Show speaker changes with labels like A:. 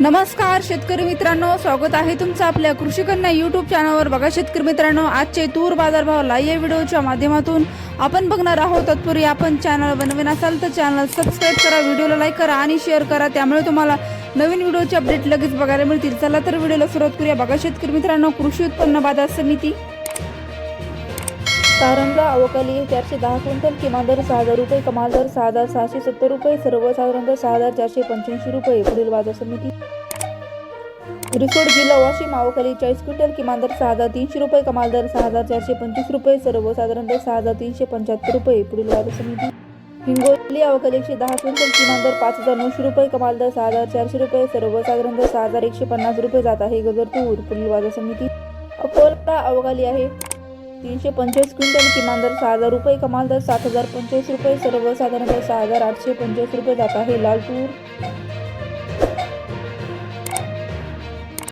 A: नमस्कार शेतकरी मित्रांनो. स्वागत आहे तुमचं आपल्या कृषी कन्या युट्यूब चॅनलवर बघा शेतकरी मित्रांनो आजचे तूर बाजारभाव लाईव्ह या व्हिडिओच्या माध्यमातून आपण बघणार आहोत. तत्पूर्वी आपण चॅनल बनवीन असाल तर चॅनल सबस्क्राईब करा व्हिडिओला लाईक करा आणि शेअर करा. त्यामुळे तुम्हाला नवीन व्हिडिओचे अपडेट लगेच बघायला मिळतील. चला तर व्हिडिओला सुरुवात करूया. बघा शेतकरी मित्रांनो कृषी उत्पन्न बाजार समिती. कारंजा अवकाली चारशे दहा क्विंटल किमान दर सहा हजार रुपये कमाल दर सहा हजार सहाशे सत्तर रुपये सर्वसाधारण दर सहा हजार चारशे पंच्याऐंशी रुपये पुढील बाजार समिती. रिसोड जिल्हा वाशिम. अवकाली चाळीस क्विंटल किमान दर सहा हजार तीनशे रुपये कमाल दर सहा हजार चारशे पंचवीस रुपये सर्वसाधारण दर सहा हजार तीनशे पंच्याहत्तर रुपये. पुढील वाद समिती. हिंगोली अवकाली एकशे दहा क्विंटल किमान दर पाच हजार नऊशे रुपये कमाल दर सहा हजार चारशे रुपये सर्वसाधारण दर सहा हजार एकशे पन्नास रुपये. जात आहे गगर तूर पुढील वाद समिती. अकोला अवकाली आहे तीनशे पंचवीस क्विंटल किमान दर सहा हजार रुपये कमाल दर सात हजार पंचवीस रुपये सर्वसाधारण दर सहा हजार आठशे पंचवीस रुपये. जात आहे लाल तूर